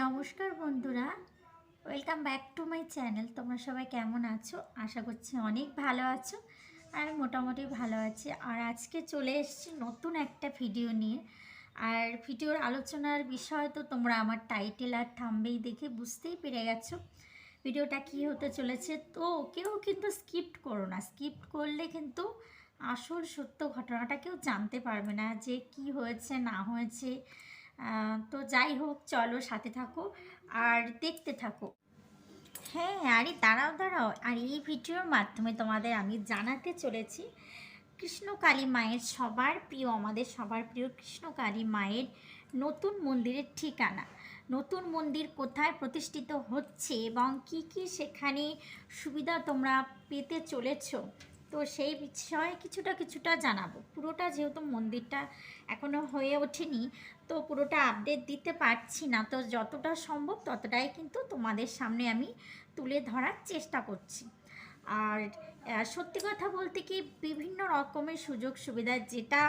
নমস্কার বন্ধুরা welcome back to my channel তোমরা সবাই কেমন আছো? আশা করছি অনেক ভালো আছো আর মোটামুটি ভালো আছি। আর আজকে চলে এসছি নতুন একটা ভিডিও নিয়ে। আর ভিডিওর আলোচনার বিষয় তো তোমরা আমার টাইটেল আর থামবেই দেখে বুঝতেই পেরে গেছো। ভিডিওটা কি হতে চলেছে? তো কেউ কিন্তু স্কিপ্ট করো না। স্কিপ্ট করলে কিন্তু আসল সত্য ঘটনাটা কেউ জানতে পারবে না যে কি হয়েছে, না হয়েছে। তো যাই হোক, চলো সাথে থাকো আর দেখতে থাকো। হ্যাঁ আরে দাঁড়াও দাঁড়াও। আর এই ভিডিওর মাধ্যমে তোমাদের আমি জানাতে চলেছি কৃষ্ণকালী মায়ের সবার প্রিয়, আমাদের সবার প্রিয় কৃষ্ণকালী মায়ের নতুন মন্দিরের ঠিকানা। নতুন মন্দির কোথায় প্রতিষ্ঠিত হচ্ছে এবং কি কি সেখানে সুবিধা তোমরা পেতে চলেছো? তো সেই বিষয়ে কিছুটা কিছুটা জানাব। পুরোটা যেহেতু মন্দিরটা এখনও হয়ে ওঠেনি, তো পুরোটা আপডেট দিতে পারছি না। তো যতটা সম্ভব ততটাই কিন্তু তোমাদের সামনে আমি তুলে ধরার চেষ্টা করছি। আর সত্যি কথা বলতে কি বিভিন্ন রকমের সুযোগ সুবিধা যেটা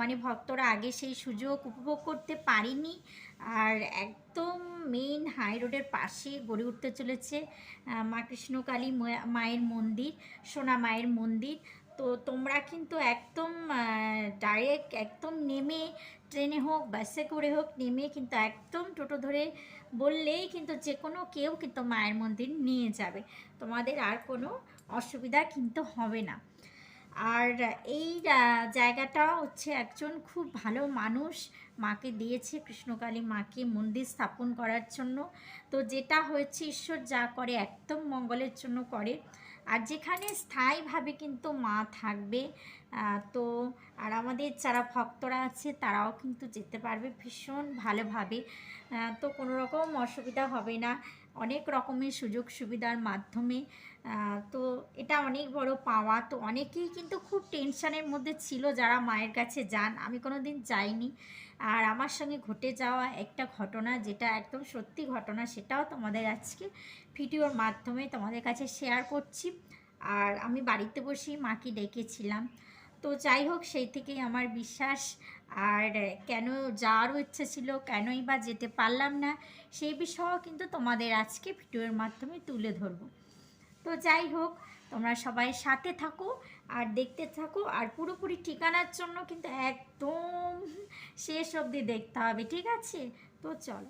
মানে ভক্তরা আগে সেই সুযোগ উপভোগ করতে পারিনি। আর একদম মেইন হাই রোডের পাশে গড়ে উঠতে চলেছে মা কৃষ্ণকালী মায়ের মন্দির, সোনা মায়ের মন্দির। তো তোমরা কিন্তু একদম ডাইরেক্ট একদম নেমে ট্রেনে হোক বাসে করে হোক, নেমে কিন্তু একদম টোটো ধরে বললেই কিন্তু যে কোনো কেউ কিন্তু মায়ের মন্দির নিয়ে যাবে। তোমাদের আর কোনো অসুবিধা কিন্তু হবে না। আর এই জায়গাটা হচ্ছে একজন খুব ভালো মানুষ। মাকে দিয়েছে, কৃষ্ণকালী মাকে মন্দির স্থাপন করার জন্য। তো যেটা হয়েছে, ঈশ্বর যা করে একদম মঙ্গলের জন্য করে। আর যেখানে স্থায়ীভাবে কিন্তু মা থাকবে তো আর আমাদের যারা ভক্তরা আছে, তারাও কিন্তু যেতে পারবে ভীষণ ভালোভাবে। তো কোনো রকম অসুবিধা হবে না। অনেক রকমের সুযোগ সুবিধার মাধ্যমে তো এটা অনেক বড় পাওয়া। তো অনেকেই কিন্তু খুব টেনশনের মধ্যে ছিল যারা মায়ের কাছে যান। আমি কোনো দিন যাইনি। আর আমার সঙ্গে ঘটে যাওয়া একটা ঘটনা যেটা একদম সত্যি ঘটনা, সেটাও তোমাদের আজকে ভিডিওর মাধ্যমে তোমাদের কাছে শেয়ার করছি। আর আমি বাড়িতে বসেই মাকে ডেকেছিলাম। তো যাই হোক, সেই থেকেই আমার বিশ্বাস। আর কেন যাওয়ারও ইচ্ছে ছিল, কেনই বা যেতে পারলাম না, সেই বিষয়েও কিন্তু তোমাদের আজকে ভিডিওর মাধ্যমে তুলে ধরবো। তো যাই হোক, তোমরা সবাই সাথে থাকো আর দেখতে থাকো আর পুরোপুরি ঠিকানার জন্য কিন্তু একদম শেষ অবধি দেখতে হবে, ঠিক আছে? তো চল।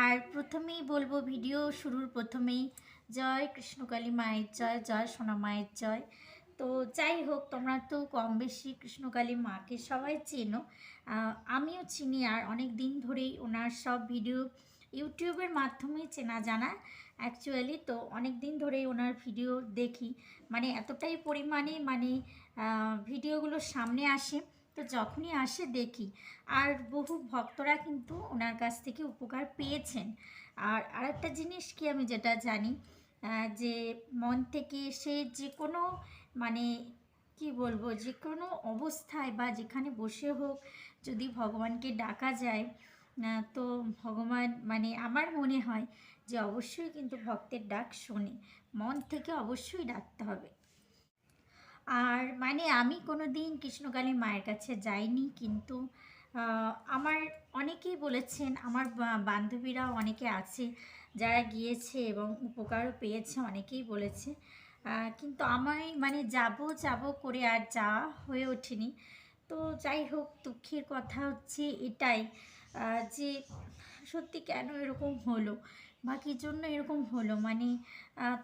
আর প্রথমেই বলব, ভিডিও শুরুর প্রথমেই জয় কৃষ্ণকালী মায়ের জয় জয় সোনা মায়ের জয়। তো যাই হোক, তোমরা তো কম বেশি কৃষ্ণকালী মাকে সবাই চেনো। আমিও চিনি আর অনেক দিন ধরেই ওনার সব ভিডিও ইউটিউবের মাধ্যমে চেনা জানা। অ্যাকচুয়ালি তো অনেক দিন ধরেই ওনার ভিডিও দেখি। মানে এতটাই পরিমাণে মানে ভিডিওগুলো সামনে আসে, তো যখনই আসে দেখি। আর বহু ভক্তরা কিন্তু ওনার কাছ থেকে উপকার পেয়েছেন। আর আরেকটা জিনিস কি আমি যেটা জানি যে মন থেকে সে যে কোনো মানে কি বলব যে কোনো অবস্থায় বা যেখানে বসে হোক, যদি ভগবানকে ডাকা যায় তো ভগবান মানে আমার মনে হয় যে অবশ্যই কিন্তু ভক্তের ডাক শোনে। মন থেকে অবশ্যই ডাকতে হবে। আর মানে আমি কোনো দিন কৃষ্ণকালী মায়ের কাছে যাইনি, কিন্তু আমার অনেকেই বলেছেন, আমার বান্ধবীরাও অনেকে আছে, যারা গিয়েছে এবং উপকারও পেয়েছে, অনেকেই বলেছে। কিন্তু আমি মানে যাব যাব করে আর যাওয়া হয়ে ওঠেনি। তো যাই হোক, দুঃখের কথা হচ্ছে এটাই। যে সত্যি কেন এরকম হলো? বা কী জন্য এরকম হলো? মানে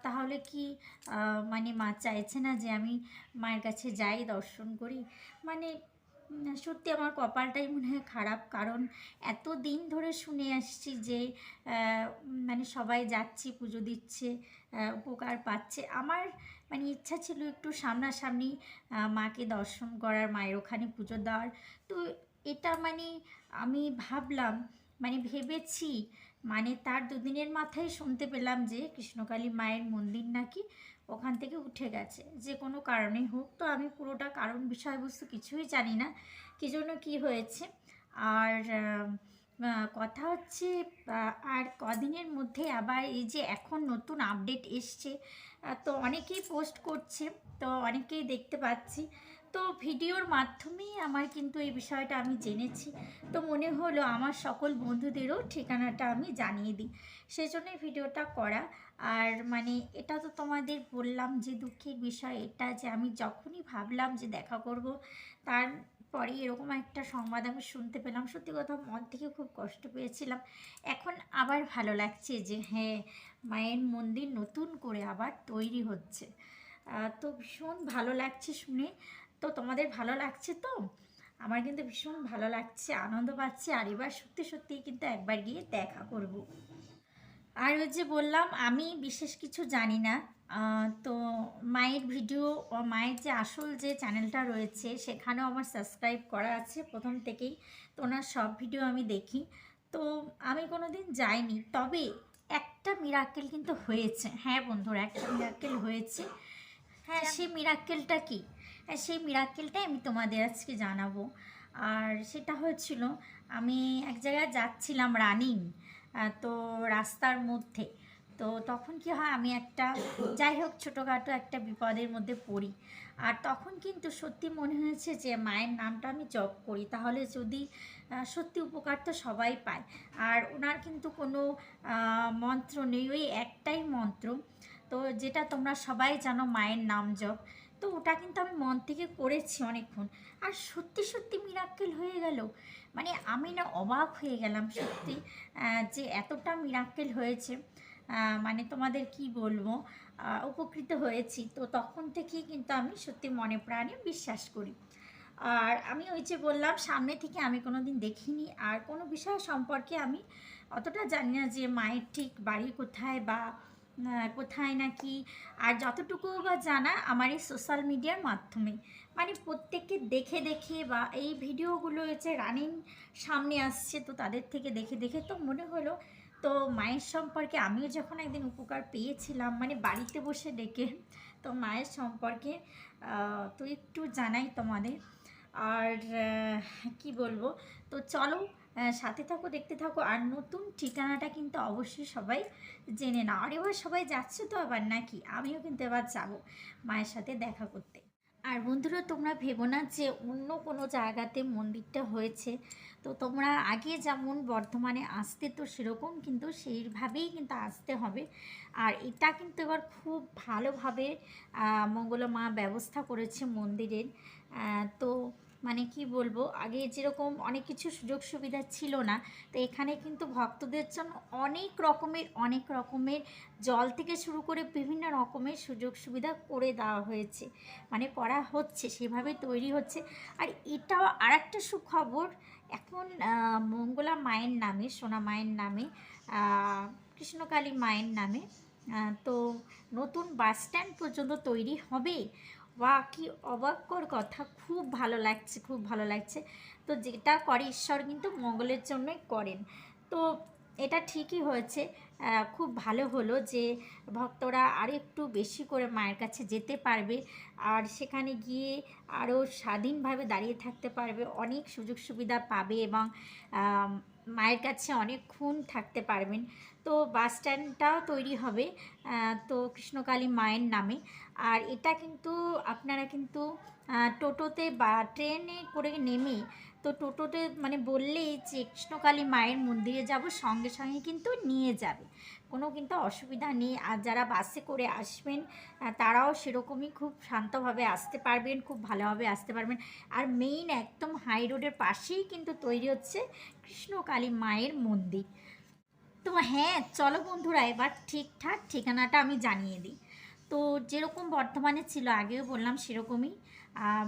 তাহলে কি মানে মা চাইছে না যে আমি মায়ের কাছে যাই, দর্শন করি? মানে সত্যি আমার কপালটাই মনে হয় খারাপ। কারণ এত দিন ধরে শুনে আসছি যে মানে সবাই যাচ্ছি, পুজো দিচ্ছে উপকার পাচ্ছে। আমার মানে ইচ্ছা ছিল একটু সামনাসামনি মাকে দর্শন করার, মায়ের ওখানে পুজো দেওয়ার। তো এটা মানে আমি ভাবলাম মানে ভেবেছি মানে তার দুদিনের মাথায় শুনতে পেলাম যে কৃষ্ণকালী মায়ের মন্দির নাকি ওখান থেকে উঠে গেছে। যে কোনো কারণে হোক, তো আমি পুরোটা কারণ, বিষয়বস্তু কিছুই জানি না, কী জন্য কী হয়েছে। আর কথা হচ্ছে আর কদিনের মধ্যে আবার এই যে এখন নতুন আপডেট এসছে তো অনেকেই পোস্ট করছে, তো অনেকেই দেখতে পাচ্ছি। তো ভিডিওর মাধ্যমেই আমার কিন্তু এই বিষয়টা আমি জেনেছি। তো মনে হলো আমার সকল বন্ধুদেরও ঠিকানাটা আমি জানিয়ে দিই। সেই জন্যই ভিডিওটা করা। আর মানে এটা তো তোমাদের বললাম যে দুঃখের বিষয় এটা যে আমি যখনই ভাবলাম যে দেখা করব তারপরে এরকম একটা সংবাদ আমি শুনতে পেলাম। সত্যি কথা মন থেকে খুব কষ্ট পেয়েছিলাম। এখন আবার ভালো লাগছে যে হ্যাঁ মায়ের মন্দির নতুন করে আবার তৈরি হচ্ছে। তো ভীষণ ভালো লাগছে শুনে। তো তোমাদের ভালো লাগছে তো? আমার কিন্তু ভীষণ ভালো লাগছে আনন্দ পাচ্ছি আর এবার সত্যি সত্যি কিন্তু একবার গিয়ে দেখা করব। আর ওই যে বললাম আমি বিশেষ কিছু জানি না। তো মায়ের ভিডিও ও মায়ের যে আসল যে চ্যানেলটা রয়েছে সেখানেও আমার সাবস্ক্রাইব করা আছে প্রথম থেকেই। তো ওনার সব ভিডিও আমি দেখি। তো আমি কোনো দিন যাইনি তবে একটা মিরাক্কেল কিন্তু হয়েছে। হ্যাঁ বন্ধুরা একটা মিরাক্কেল হয়েছে। হ্যাঁ সে মিরাক্কেলটা কি? সেই মিরাক্কেলটাই আমি তোমাদের আজকে জানাব। আর সেটা হয়েছিল, আমি এক জায়গায় যাচ্ছিলাম রানিং তো রাস্তার মধ্যে। তো তখন কি হয়, আমি একটা, যাই হোক, ছোটোখাটো একটা বিপদের মধ্যে পড়ি। আর তখন কিন্তু সত্যি মনে হয়েছে যে, মায়ের নামটা আমি জপ করি, তাহলে যদি সত্যি উপকার তো সবাই পায়। আর ওনার কিন্তু কোনো মন্ত্র নেই, ওই একটাই মন্ত্র। তো যেটা তোমরা সবাই জানো, মায়ের নাম জপ। তো ওটা কিন্তু আমি মন থেকে করেছি অনেকক্ষণ। আর সত্যি সত্যি মিরাক্কেল হয়ে গেল। মানে আমি না অবাক হয়ে গেলাম সত্যি যে এতটা মিরাক্কেল হয়েছে। মানে তোমাদের কি বলব? উপকৃত হয়েছি। তো তখন থেকেই কিন্তু আমি সত্যি মনে প্রাণে বিশ্বাস করি। আর আমি ওই যে বললাম, সামনে থেকে আমি কোনো দিন দেখিনি। আর কোনো বিষয় সম্পর্কে আমি অতটা জানি না যে মায়ের ঠিক বাড়ি কোথায় বা কোথায় নাকি? আর যতটুকু বা জানা আমার এই সোশ্যাল মিডিয়ার মাধ্যমে। মানে প্রত্যেককে দেখে দেখে বা এই ভিডিওগুলো যে রানিং সামনে আসছে তো তাদের থেকে দেখে দেখে তো মনে হলো। তো মায়ের সম্পর্কে আমিও যখন একদিন উপকার পেয়েছিলাম মানে বাড়িতে বসে ডেকে, তো মায়ের সম্পর্কে তো একটু জানাই তোমাদের। আর কি বলব? তো চলো সাথে থাকো দেখতে থাকো। আর নতুন ঠিকানাটা কিন্তু অবশ্যই সবাই জেনে নাও। আর এবার সবাই যাচ্ছে তো আবার নাকি? আমিও কিন্তু এবার যাব মায়ের সাথে দেখা করতে। আর বন্ধুরা তোমরা ভেবো না যে অন্য কোনো জায়গাতে মন্দিরটা হয়েছে। তো তোমরা আগে যেমন বর্ধমানে আসতে তো সেরকম কিন্তু সেইভাবেই কিন্তু আসতে হবে। আর এটা কিন্তু এবার খুব ভালোভাবে আহ, মঙ্গলা মা ব্যবস্থা করেছে মন্দিরের। তো মানে কি বলব, আগে যেরকম অনেক কিছু সুযোগ সুবিধা ছিল না, তো এখানে কিন্তু ভক্তদের জন্য অনেক রকমের অনেক রকমের জল থেকে শুরু করে বিভিন্ন রকমের সুযোগ সুবিধা করে দেওয়া হয়েছে মানে করা হচ্ছে, সেভাবে তৈরি হচ্ছে। আর এটাও আর একটা সুখবর, এখন মঙ্গলা মায়ের নামে, সোনা মায়ের নামে কৃষ্ণকালী মায়ের নামে তো নতুন বাস স্ট্যান্ড পর্যন্ত তৈরি হবে। বা কি অবাক্যর কথা, খুব ভালো লাগছে, খুব ভালো লাগছে। তো যেটা করে ঈশ্বর কিন্তু মঙ্গলের জন্যই করেন। তো এটা ঠিকই হয়েছে। খুব ভালো হলো যে ভক্তরা আর একটু বেশি করে মায়ের কাছে যেতে পারবে আর সেখানে গিয়ে আরও স্বাধীনভাবে দাঁড়িয়ে থাকতে পারবে, অনেক সুযোগ সুবিধা পাবে এবং মায়ের কাছে অনেকক্ষণ থাকতে পারবেন। তো বাস স্ট্যান্ডটাও তৈরি হবে তো কৃষ্ণকালী মায়ের নামে। আর এটা কিন্তু আপনারা কিন্তু টোটোতে বা ট্রেনে করে নেমে তো টোটোতে মানে বললেই যে কৃষ্ণকালী মায়ের মন্দিরে যাব, সঙ্গে সঙ্গে কিন্তু নিয়ে যাবে। কোনো কিন্তু অসুবিধা নেই। আর যারা বাসে করে আসবেন তারাও সেরকমই খুব শান্তভাবে আসতে পারবেন, খুব ভালোভাবে আসতে পারবেন। আর মেইন একদম হাই রোডের পাশেই কিন্তু তৈরি হচ্ছে কৃষ্ণকালী মায়ের মন্দির। তো হ্যাঁ চলো বন্ধুরা, এবার ঠিকঠাক ঠিকানাটা আমি জানিয়ে দিই। তো যেরকম বর্ধমানে ছিল, আগেও বললাম সেরকমই।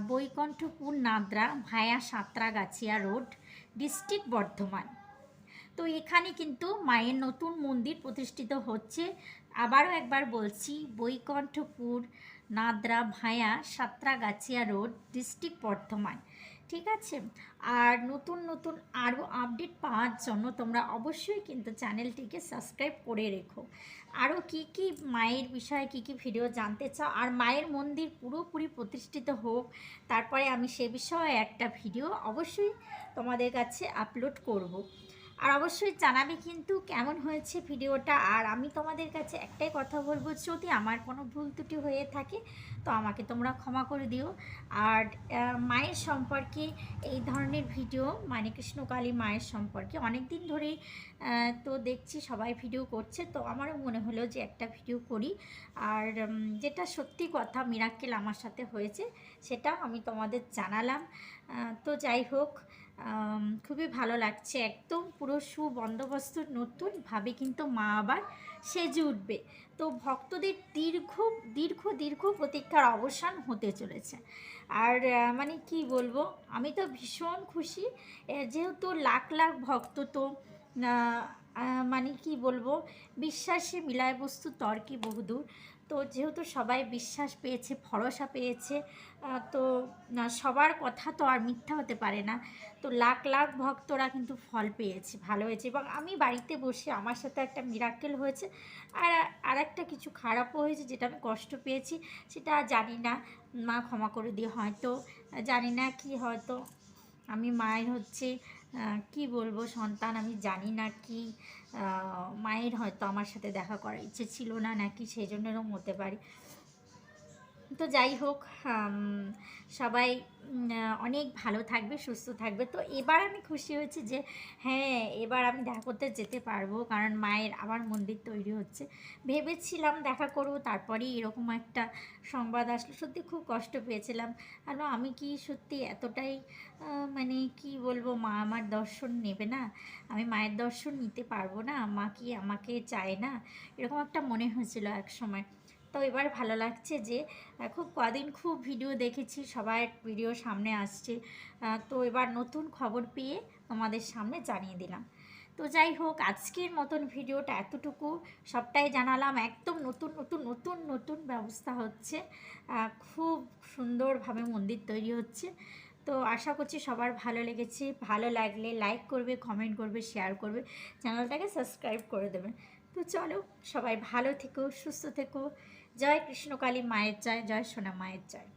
Baikunthapur Nadra via Santragachhia road, district Bardhaman. তো এখানে কিন্তু মায়ের নতুন মন্দির প্রতিষ্ঠিত হচ্ছে। আবারও একবার বলছি, Baikunthapur Nadra via Santragachhia road, district Bardhaman. ঠিক আছে? আর নতুন নতুন আরও আপডেট পাওয়ার জন্য তোমরা অবশ্যই কিন্তু চ্যানেলটিকে সাবস্ক্রাইব করে রেখো। আরও কি কি মায়ের বিষয়ে কি কি ভিডিও জানতে চাও? আর মায়ের মন্দির পুরোপুরি প্রতিষ্ঠিত হোক, তারপরে আমি সে বিষয়ে একটা ভিডিও অবশ্যই তোমাদের কাছে আপলোড করব। আর অবশ্যই জানাবে কিন্তু কেমন হয়েছে ভিডিওটা। আর আমি তোমাদের কাছে একটাই কথা বলব, যদি আমার কোনো ভুল ত্রুটি হয়ে থাকে, তো আমাকে তোমরা ক্ষমা করে দিও। আর মায়ের সম্পর্কে এই ধরনের ভিডিও মানে কৃষ্ণকালী মায়ের সম্পর্কে অনেক দিন ধরেই তো দেখছি, সবাই ভিডিও করছে। তো আমারও মনে হলো যে একটা ভিডিও করি। আর যেটা সত্যি কথা মিরাক্কেল আমার সাথে হয়েছে সেটা আমি তোমাদের জানালাম। তো যাই হোক খুবই ভালো লাগছে। একদম পুরো সুবন্দোবস্ত নতুনভাবে কিন্তু মা আবার সেজে উঠবে। তো ভক্তদের দীর্ঘ দীর্ঘ দীর্ঘ প্রতীক্ষার অবসান হতে চলেছে। আর মানে কি বলব? আমি তো ভীষণ খুশি। যেহেতু লাখ লাখ ভক্ত তো মানে কি বলব? বিশ্বাসে মিলায় বস্তু তর্কে বহুদূর। তো যেহেতু সবাই বিশ্বাস পেয়েছে, ভরসা পেয়েছে তো সবার কথা তো আর মিথ্যা হতে পারে না। তো লাখ লাখ ভক্তরা কিন্তু ফল পেয়েছে, ভালো হয়েছে এবং আমি বাড়িতে বসে আমার সাথে একটা মিরাক্কেল হয়েছে। আর আর একটা কিছু খারাপও হয়েছে যেটা আমি কষ্ট পেয়েছি, সেটা জানি না, মা ক্ষমা করে দিয়ে হয়তো, জানি না কি হয়তো, আমি মায়ের হচ্ছে কি বলব সন্তান, আমি জানি না কি মায়ের হয়তো আমার সাথে দেখা করার ইচ্ছে ছিল না, নাকি সেই জন্য এরকম হতে পারে। তো যাই হোক সবাই অনেক ভালো থাকবে, সুস্থ থাকবে। তো এবার আমি খুশি হয়েছি যে হ্যাঁ এবার আমি দেখা করতে যেতে পারব, কারণ মায়ের আবার মন্দির তৈরি হচ্ছে। ভেবেছিলাম দেখা করব, তারপরেই এরকম একটা সংবাদ আসলো। সত্যি খুব কষ্ট পেয়েছিলাম। আর আমি কি সত্যি এতটাই মানে কি বলব, মা আমার দর্শন নেবে না? আমি মায়ের দর্শন নিতে পারব না? মা কি আমাকে চায় না? এরকম একটা মনে হয়েছিল এক সময়। তো এবার ভালো লাগছে যে খুব কদিন খুব ভিডিও দেখেছি, সবার ভিডিও সামনে আসছে। তো এবার নতুন খবর পেয়ে তোমাদের সামনে জানিয়ে দিলাম। তো যাই হোক, আজকের মতন ভিডিওটা এতটুকু। সবটাই জানালাম, একদম নতুন নতুন নতুন নতুন ব্যবস্থা হচ্ছে। খুব সুন্দরভাবে মন্দির তৈরি হচ্ছে। তো আশা করছি সবার ভালো লেগেছে। ভালো লাগলে লাইক করবে কমেন্ট করবে শেয়ার করবে। চ্যানেলটাকে সাবস্ক্রাইব করে দেবে। তো চলো, সবাই ভালো থেকো, সুস্থ থেকো। জয় কৃষ্ণকালী মায়ের চায় জয় সোনা মায়ের জয়।